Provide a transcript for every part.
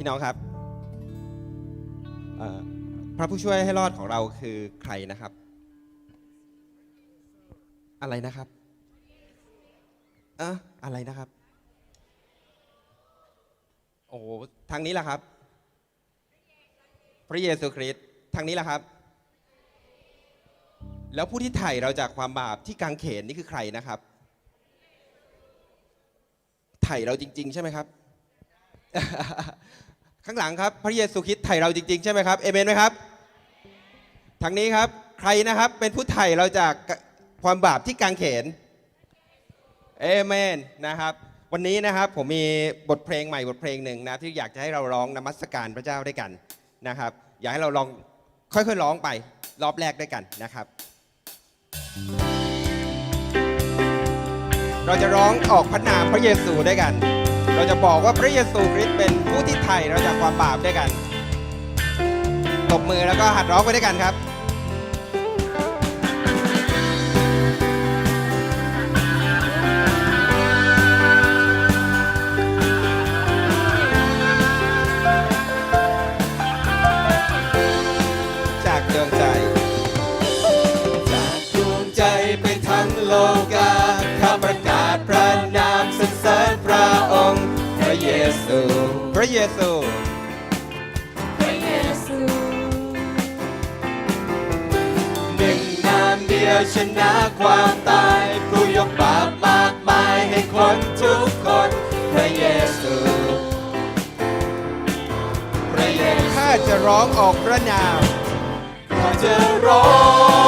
พี่น้องครับพระผู้ช่วยให้รอดของเราคือใครนะครับ อะไรนะครับเอะอะไรนะครับ โอ้ทางนี้แหละครับ พระเยซูคริสต์ทางนี้แหละครับ แล้วผู้ที่ไถ่เราจากความบาปที่กางเขนนี่คือใครนะครับ ไถ่เราจริง ๆ ใช่ไหมครับ ข้างหลังครับ พระเยซูคริสต์ไถ่เราจริงๆ ใช่ไหมครับเอเมนไหมครับทางนี้ครับใครนะครับเป็นผู้ไถ่เราจากความบาปที่กางเขนเอเมนนะครับ วันนี้นะครับผมมีบทเพลงใหม่บทเพลงหนึ่งนะที่อยากจะให้เราร้องนมัสการพระเจ้าด้วยกันนะครับ อยากให้เราลองค่อยๆร้องไปรอบแรกด้วยกันนะครับ เราจะร้องออกพระนามพระเยซูด้วยกัน เราจะบอกว่าพระเยซูคริสต์เป็นผู้ ไทยเราจากความบาปด้วยกันตบมือแล้วก็หัดร้องไปด้วยกันครับ เยซู พระเยซูหนึ่งนามเดียวชนะความตายผู้ยกบาปมากมายให้คนทุกคน พระเยซู พระเยซูข้าจะร้องออกพระนามข้าจะร้อ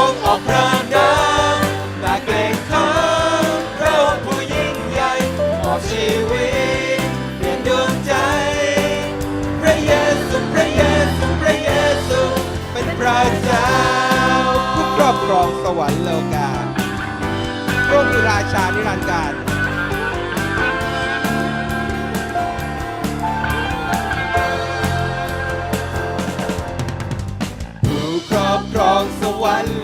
งออกพระ ระเจ้าผู้ครอบครองสวรรค์โลกาพระองค์คือราชานิรันดร์การผู้ครอบครองสวรรค์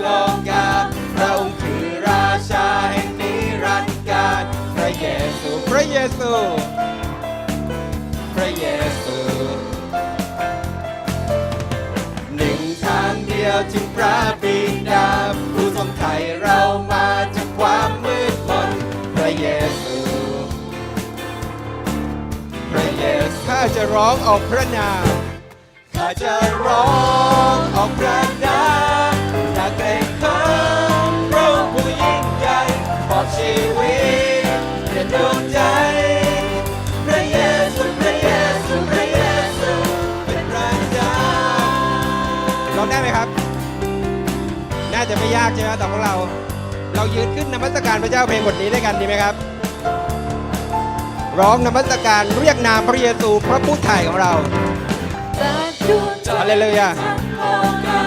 ระบิดาผู้ทรงไถ่เรามาจากความมืดมนพระเยซูพระเยซูข้าจะร้องออกพระนามข้าจะร้องออกพระาจะไม่ยากใช่ไหมแต่ของเรา เรายืนขึ้นนมัสการพระเจ้าเพลงบทนี้ด้วยกันดีไหมครับ ร้องนมัสการเรียกนามพระเยซูพระผู้ไถ่ของเราจากดวงใจฮาเลลูยาทั้งโลกา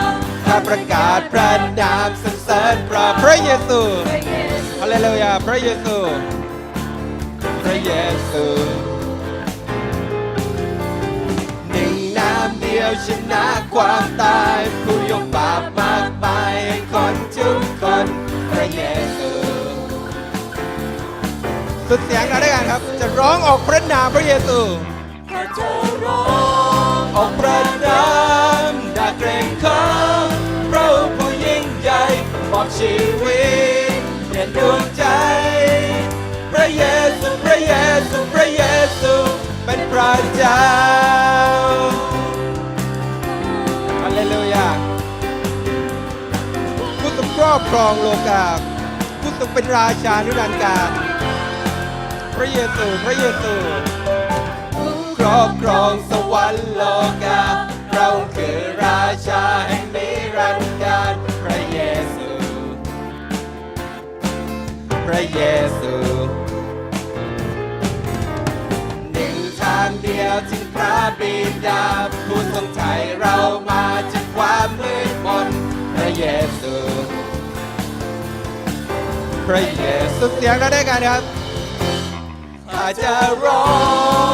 ข้าประกาศพระนามสรรเสริญพระพระเยซูพระเยซูฮาเลลูยาพระเยซู พระเยซู เดียวชนะความตาย ผู้ยกบาปมากมายให้คนทุกคนพระเยซูสุดเสียงเราด้วยกันครับ จะร้องออกพระนามพระเยซูข้าจะร้องออกพระนามดาเกรงขามพระผู้ยิ่งใหญ่บอกชีวิตเปลี่นดวงใจ พระเยซู พระเยซู พระเยซู เป็นพระเจ้า อบครองโลกาผู้ทรงเป็นราชานุรันการ พระเยซูพระเยซูครอบครองสวรรค์โลกาเราคือราชาแห่งนิรันดร์การพระเยซู พระเยซูหนึ่งทางเดียวที่พระบิดาผู้ทรงไถ่เรามาจากความมืดมนพระเยซู พระเยซูเสียงเราด้กันครับข้าจะร้อ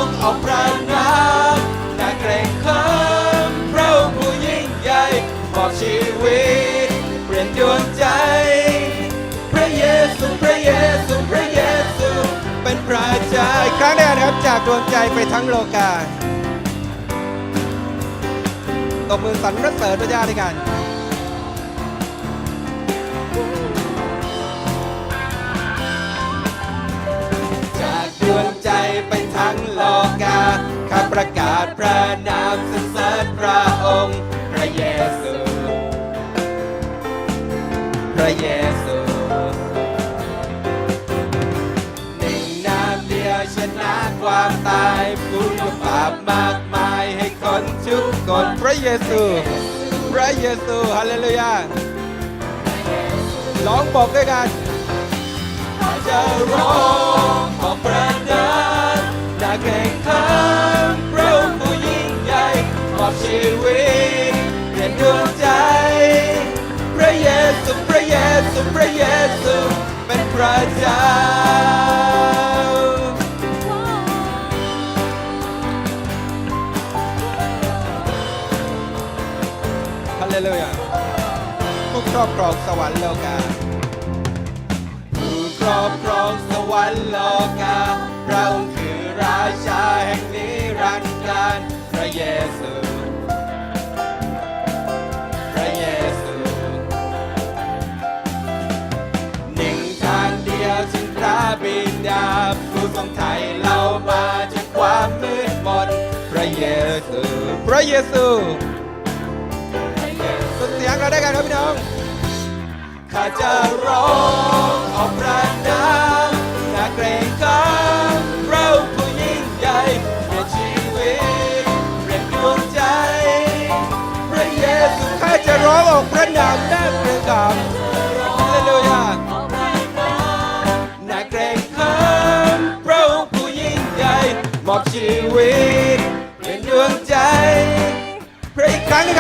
งออกพระนามอย่าเกรงขามพระองค์ผู้ยิ่งใหญ่บอกชีวิต เปลี่ยนดวงใจ พระเยซูพระเยซูพระเยซูเป็นพระเจ้าอีกครั้งเดียวนะครับจากดวงใจไปทั้งโลกาตบมือสรรเสริญพระเจ้าด้วยกัน ไปทั้งโลกาข้าประกาศพระนามสรรเสริญพระองค์ พระเยซู พระเยซูหนึ่งนามเดียวชนะความตายผู้ยกบาปมากมายให้คนทุกคนพระเยซู พระเยซูฮาเลลูยาร้องบอกด้วยกันจะร้องขอบพระนามนาเกรงขามพระองค์ผู้ยิ่งใหญ่มอบชีวิตเปลี่ยนดวงใจ พระเยซูพระเยซูพระเยซูเป็นพระเจ้าฮาเลลูยาผู้ครอบครองสวรรค์โลกาผู้ครอบครองสวรรค์โลกาพระองค์คือ ชาแห่งนิรันดร์การพระเยซูพระเยซูหนึ่งทางเดียวถึงพระบิดาผู้ทรงไถ่เรามาจากความมืดมนพระเยซูพระเยซูสุดเสียงเราได้กันครับพี่น้องข้าจะร้องออพระนาม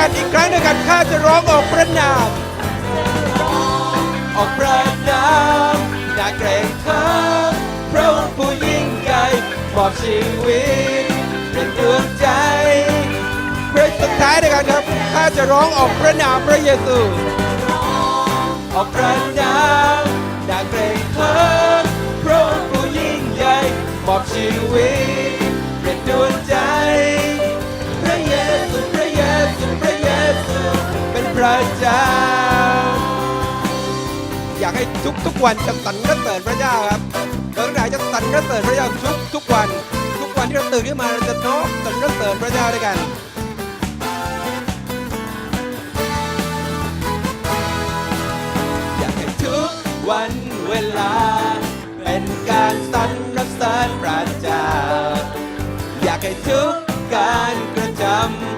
นอีกครั้งด้วยกันข้าจะร้องออกพระนาม ออกพระนามนาเกรงขามพระองค์ผู้ยิ่งใหญ่มอบชีวิตเป็นดวงใจเพลงสุดท้ายด้วยกันครับข้าจะร้องออกพระนามพระเยซู ออกพระนามนาเกรงขามพระองค์ผู้ยิ่งใหญ่มอบชีวิตเป็นดวง ระเจ้า อยากให้ทุกทุกๆวันจะสรรเสริญพระเจ้าครับเราทั้งหลายจะสรรเสริญพระเจ้าทุกทุกวัน ทุกวันที่เราตื่นขึ้นมาเราจะน้อมสรรเสริญพระเจ้าด้วยกันอยากให้ทุกวันเวลา เป็นการสรรเสริญพระเจ้า อยากให้ทุกการกระทำ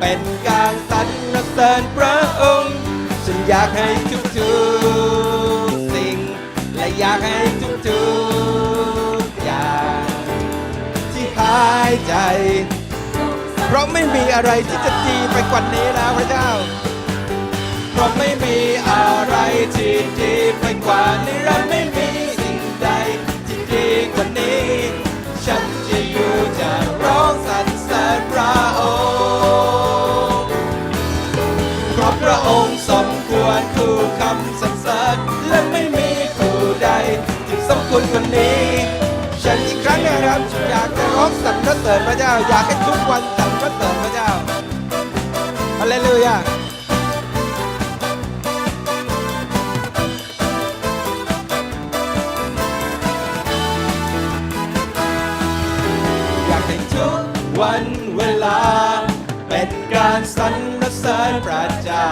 เป็นการสรรเสริญพระองค์ ฉันอยากให้ทุกทุกสิ่ง และอยากให้ทุกทุกอย่าง ที่หายใจ เพราะไม่มีอะไรที่จะดีไปกว่านี้แล้วพระเจ้า เพราะไม่มีอะไรที่ดีไปกว่านี้และไม่มีสิ่งใดที่ดีกว่านี้ ฉันจะอยู่จะร้องสรรเสริญพระ ที่สมควรกว่านี้ ฉันอีกครั้งหนึงนะครับอยากจะร้องสรรเสริญพระเจ้า อยากให้ทุกวันสรรเสริญพระเจ้าฮาเลลูยาอยากให้ทุกวันเวลา เป็นการสรรเสริญพระเจ้า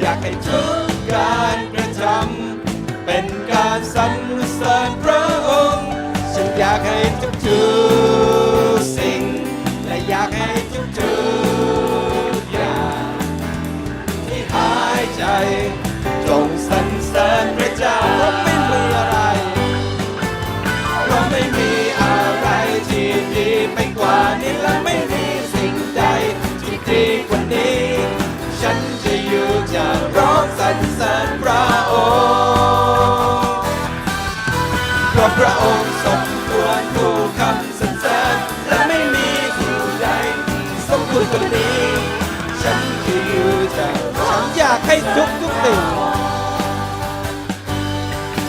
อยากให้ทุกการกระทำ เป็นการสรรเสริญพระองค์ ฉันอยากให้ทุกทุกสิ่ง และอยากให้ทุกทุกอย่างที่หายใจ จงสรรเสริญพระเจ้าเพราะไม่มีอะไรเพราะไม่มีอะไรที่ดีไปกว่านี้และไม่มีสิ่งใดที่ดีกว่านี้ ฉันจะอยู่จะร้องสรรเสริญพระองค์ องค์สมควรผู้คำสรรเสริญและไม่มีผู้ใดสมควรกว่านี้ ฉันจะอยู่จะฉันอยากให้ทุกทุกสิ่ง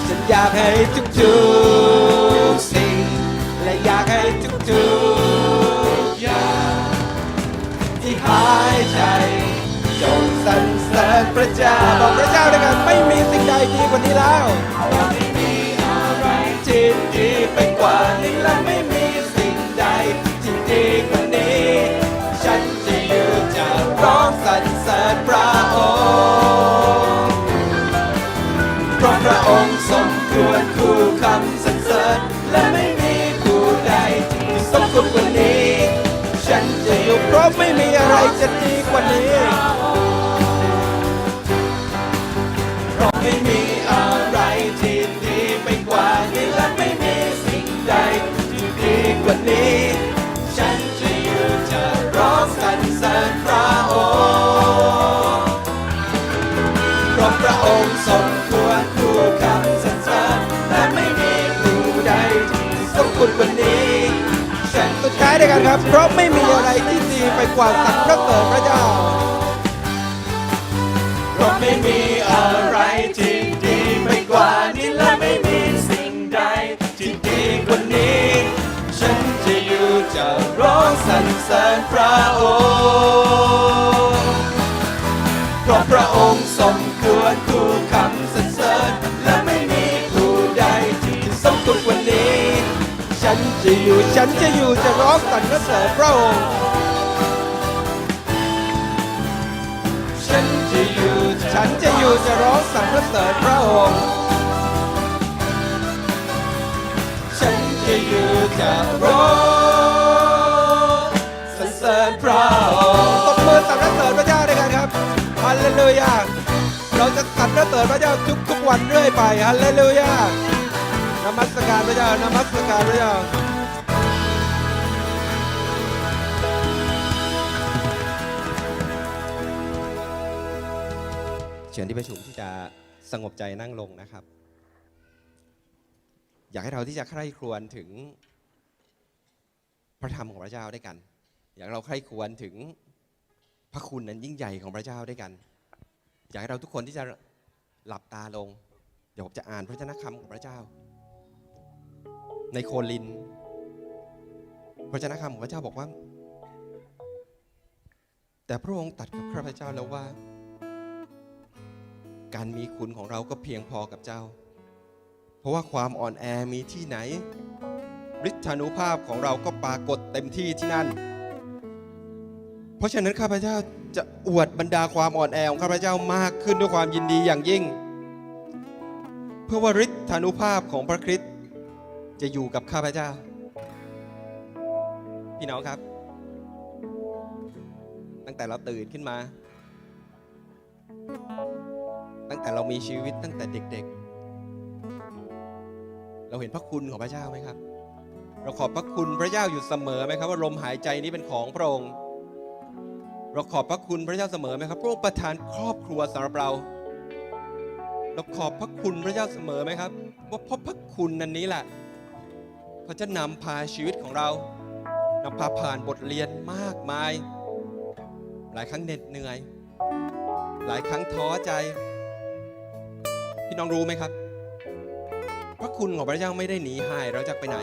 ฉันอยากให้ทุกทุกๆสิ่ง และอยากให้ทุกทุกๆอย่างที่หายใจจงสรรเสริญพระเจ้าบอกพระเจ้าด้วยกันไม่มีสิ่งใดดีกว่านี้แล้ว ไม่มีอะไรจะดีกว่านี้เพราะไม่มีอะไรที่ดีไปกว่านี้และไม่มีสิ่งใดที่ดีกว่านี้ายด้วยกันครับ เพราะไม่มีอะไรที่ดีไปกว่าสักพรรเสริญพระเจ้า เพราะไม่มีอะไรที่ดีไปกว่านี้และไม่มีสิ่งใดที่ดีกว่านี้ ฉันจะอยู่จะร้องสรรเสริญพระองค์ เพราะพระองค์ทรงควรคู่ จะอยู่ฉันจะอยู่จะร้องสรรเสริญพระองค์ฉันจะอยู่ฉันจะอยู่จะร้องสรรเสริญพระองค์ฉันจะอยู่จะร้องสรรเสริญพระองค์ตบมือสรรเสริญพระเจ้าด้วยกันครับฮาเลลูยาเราจะสรรเสริญพระเจ้าทุกทุกๆวันเรื่อยไปฮาเลลูยานมัสการพระเจ้านมัสการพระเจ้า เชิญที่ประชุมที่จะสงบใจนั่งลงนะครับ อยากให้เราที่จะใคร่ครวญถึงพระธรรมของพระเจ้าด้วยกัน อยากเราใคร่ครวญถึงพระคุณนั้นยิ่งใหญ่ของพระเจ้าด้วยกัน อยากให้เราทุกคนที่จะหลับตาลง เดี๋ยวผมจะอ่านพระชนะคำของพระเจ้า ในโคลิน พระชนะคำของพระเจ้าบอกว่า แต่พระองค์ตัดกับข้าพเจ้าแล้วว่า การมีคุณของเราก็เพียงพอกับเจ้า เพราะว่าความอ่อนแอมีที่ไหนฤทธานุภาพของเราก็ปรากฏเต็มที่ที่นั่น เพราะฉะนั้นข้าพเจ้าจะอวดบรรดาความอ่อนแอของข้าพเจ้ามากขึ้นด้วยความยินดีอย่างยิ่ง เพื่อว่าฤทธานุภาพของพระคริสต์จะอยู่กับข้าพเจ้า พี่น้องครับ ตั้งแต่เราตื่นขึ้นมา ตั้งแต่เรามีชีวิตตั้งแต่เด็ก ๆ เราเห็นพระคุณของพระเจ้าไหมครับ เราขอบพระคุณพระเจ้าอยู่เสมอไหมครับ ว่าลมหายใจนี้เป็นของพระองค์เราขอบพระคุณพระเจ้าเสมอไหมครับพระองค์ประทานครอบครัวสำหรับเรา เราขอบพระคุณพระเจ้าเสมอไหมครับ ว่าเพราะพระคุณนั้นนี้แหละเขาจะนำพาชีวิตของเรานำพาผ่านบทเรียนมากมาย หลายครั้งเหน็ดเหนื่อย หลายครั้งท้อใจ พี่น้องรู้ไหมครับ พระคุณของพระเจ้าไม่ได้หนีหายเราจากไปไหน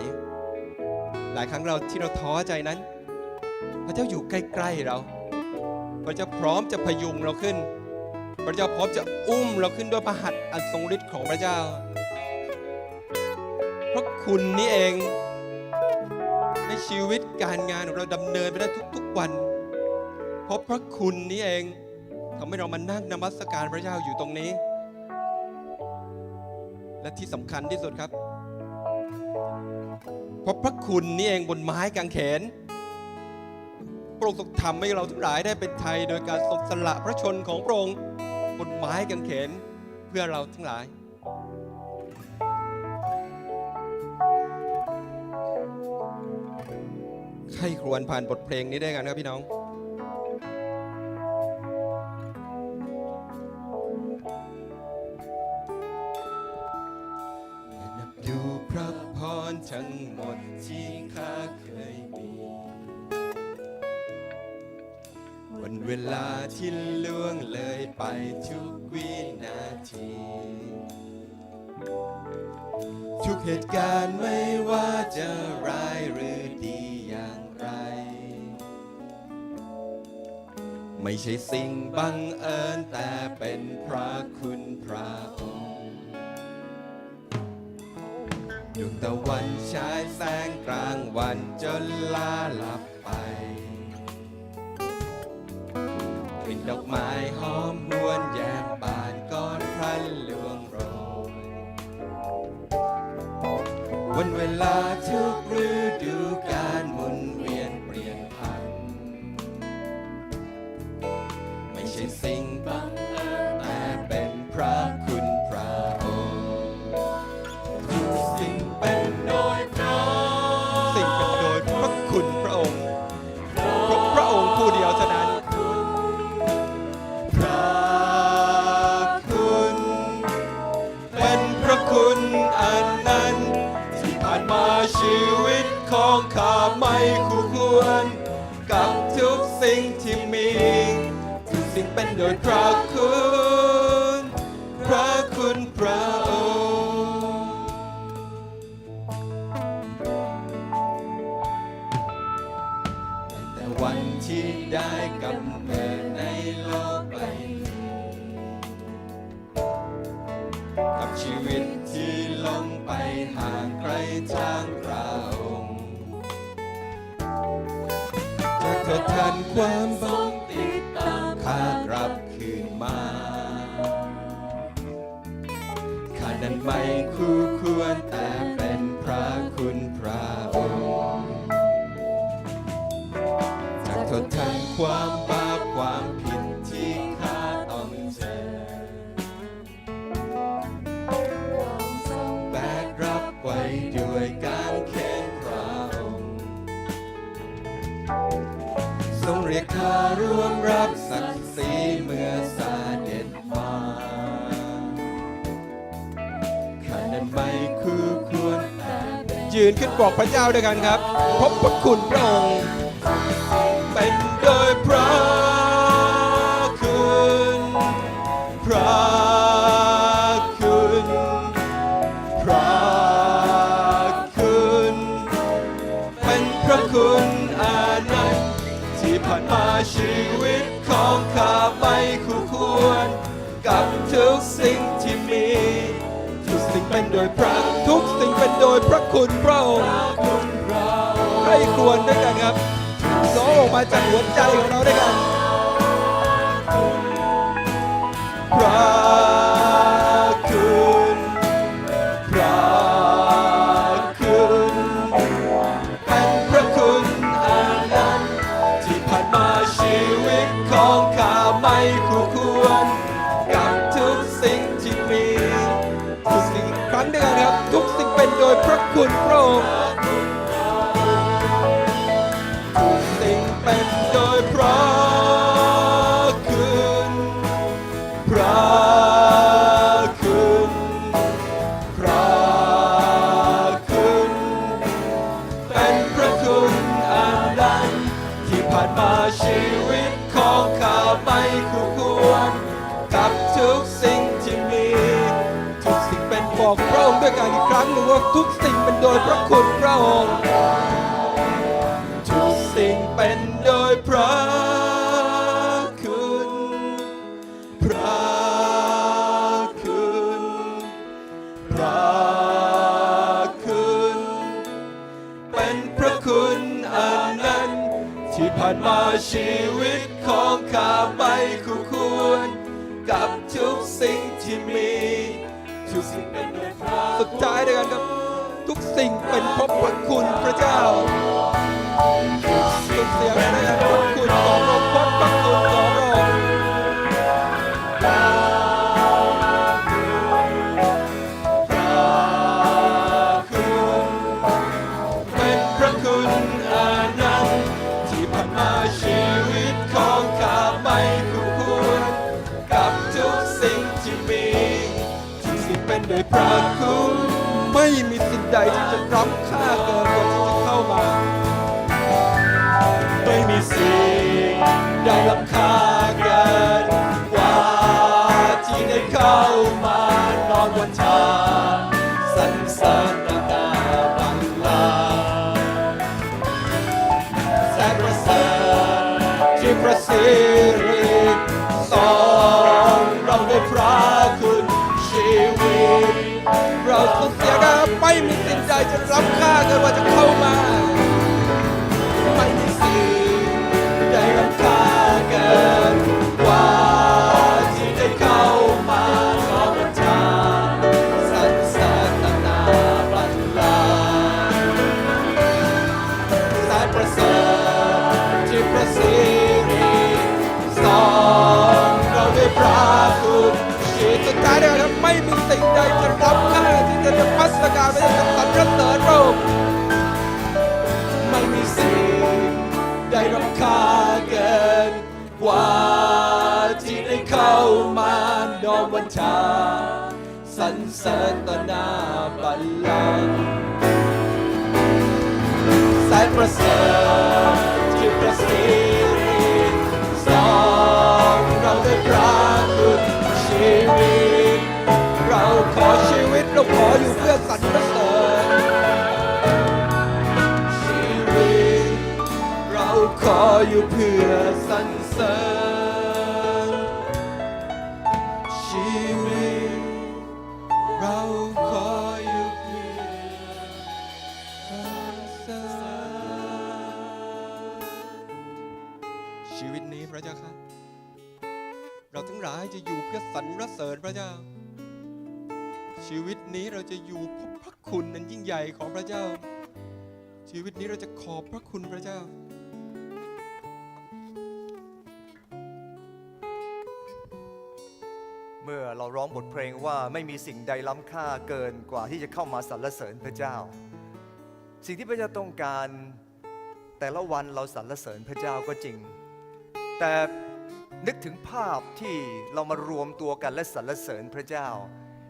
หลายครั้งเราที่เราท้อใจนั้น พระเจ้าอยู่ใกล้ๆเรา พระเจ้าพร้อมจะพยุงเราขึ้น พระเจ้าพร้อมจะอุ้มเราขึ้นด้วยพระหัตถ์อันทรงฤทธิ์ของพระเจ้า พระคุณนี่เองในชีวิตการงานของเราดำเนินไปได้ทุกๆวัน เพราะพระคุณนี่เองทำให้เรามานั่งนมัสการพระเจ้าอยู่ตรงนี้ และที่สำคัญที่สุดครับเพราะพระคุณนี่เองบนไม้กางเขนพระองค์ทรงทำให้เราทั้งหลายได้เป็นไทย โดยการทรงสละพระชนของพระองค์บนไม้กางเขนเพื่อเราทั้งหลายใครควรผ่านบทเพลงนี้ได้กันครับพี่น้อง ไม่ใช่สิ่งบังเอิญแต่เป็นพระคุณพระองค์ดวงตะวันฉายแสงกลางวันจนลาลับไปกลิ่นดอกไม้หอมหวนแยมบานก่อนพลันลวงโรยวันเวลาทุก ระคุณพระคุณพระองค์ตั้งแต่วันที่ได้กำเนิดในโลกใบนี้กับชีวิตที่ลงไปห่างไกลทางพระองค์จะทดแทนความบัง ข้ากลับคืนมาข้านั้นไม่คู่ควรแต่เป็นพระคุณพระองค์จะทดแทนความบาปความผิดที่ข้าต้องเจอแบกรับไว้ด้วยการเข็นพระองค์ทรงเรียกข้าร่วมรับ นขึ้นบอกพระเจ้าด้วยกันครับ พบพระคุณพระองค์เป็นโดยพระคุณพระคุณพระคุณเป็นพระคุณอานันต์ที่ผ่านมาชีวิตของข้าไม่คู่ควร กับทุกสิ่งที่มี ทุกสิ่งเป็นโดยพระ โดยพระคุณพระองค์ให้ควรด้วยกันครับร้องออกมาจากหัวใจของเราด้วยกันพระคุณพร ย รั้งหนึ่งว่าทุกสิ่งเป็นโดยพระคุณพระองค์ พระคุณไม่มีสิ่งใดที่จะร้ำค่าเกินกว่าที่จะเข้ามา ไม่มีสิ่งใดล้ำค่าเกินกว่าที่ได้เข้ามา ไม่มีสิ่งใดจะรับค่าเกินกว่าจะเข้ามา สรรเสริญต่อหน้าบัลลังก์แสนประเสริฐที่ประสิริสองเราได้พระคุณชีวิต เราขอชีวิตตเราขออยู่เพื่อสรรเสริญชีวิต เราขออยู่เพื่อ พื่อสรรเสริญพระเจ้า ชีวิตนี้เราจะอยู่เพราะพระคุณนั้นยิ่งใหญ่ของพระเจ้า ชีวิตนี้เราจะขอบพระคุณพระเจ้าเมื่อเราร้องบทเพลงว่าไม่มีสิ่งใดล้ำค่าเกินกว่าที่จะเข้ามาสรรเสริญพระเจ้า สิ่งที่พระเจ้าต้องการ แต่ละวันเราสรรเสริญพระเจ้าก็จริง แต่ นึกถึงภาพที่เรามารวมตัวกันและสรรเสริญพระเจ้า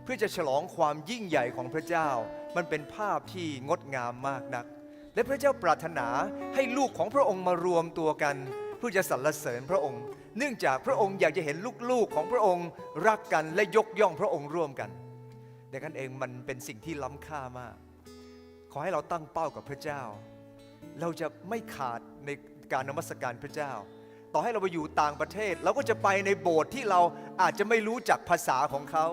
เพื่อจะฉลองความยิ่งใหญ่ของพระเจ้า มันเป็นภาพที่งดงามมากนัก และพระเจ้าปรารถนาให้ลูกของพระองค์มารวมตัวกัน เพื่อจะสรรเสริญพระองค์ เนื่องจากพระองค์อยากจะเห็นลูกๆของพระองค์รักกันและยกย่องพระองค์ร่วมกันดังนั้นเองมันเป็นสิ่งที่ล้ำค่ามาก ขอให้เราตั้งเป้ากับพระเจ้า เราจะไม่ขาดในการนมัสการพระเจ้า ต่อให้เราไปอยู่ต่างประเทศ เราก็จะไปในโบสถ์ที่เราอาจจะไม่รู้จักภาษาของเขา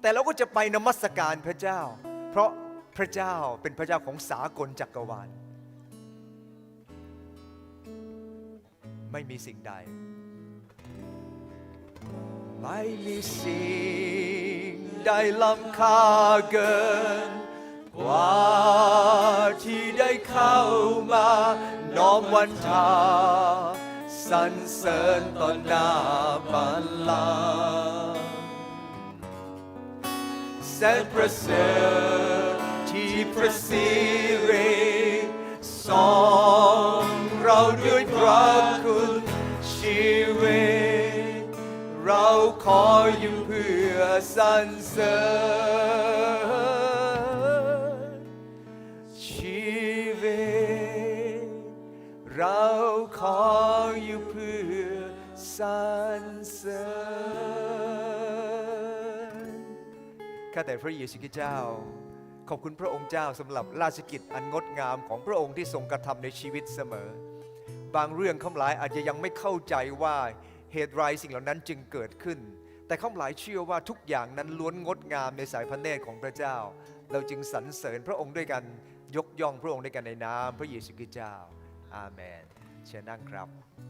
แต่เราก็จะไปนมัสการพระเจ้า เพราะพระเจ้าเป็นพระเจ้าของสากลจักรวาล ไม่มีสิ่งใด ไม่มีสิ่งใดล้ำค่าเกิน กว่าที่ได้เข้ามา น้อมวันทา สรรเสริญต่อหน้าบัลลังก์แสนประเสริฐที่ประสิริสองเราด้วยพระคุณชีวิต เราขออยู่เพื่อสรรเสริญาแต่พระเยซูคริสต์เจ้า ขอบคุณพระองค์เจ้าสำหรับราชกิจอันงดงามของพระองค์ที่ทรงกระทำในชีวิตเสมอ บางเรื่องข้าหลายอาจจะยังไม่เข้าใจว่าเหตุไรสิ่งเหล่านั้นจึงเกิดขึ้น แต่ข้าหลายเชื่อว่าทุกอย่างนั้นล้วนงดงามในสายพระเนตรของพระเจ้า เราจึงสรรเสริญพระองค์ด้วยกันยกย่องพระองค์ด้วยกันในนามพระเยซูคริสต์เจ้า อาเมน เชิญนั่งครับ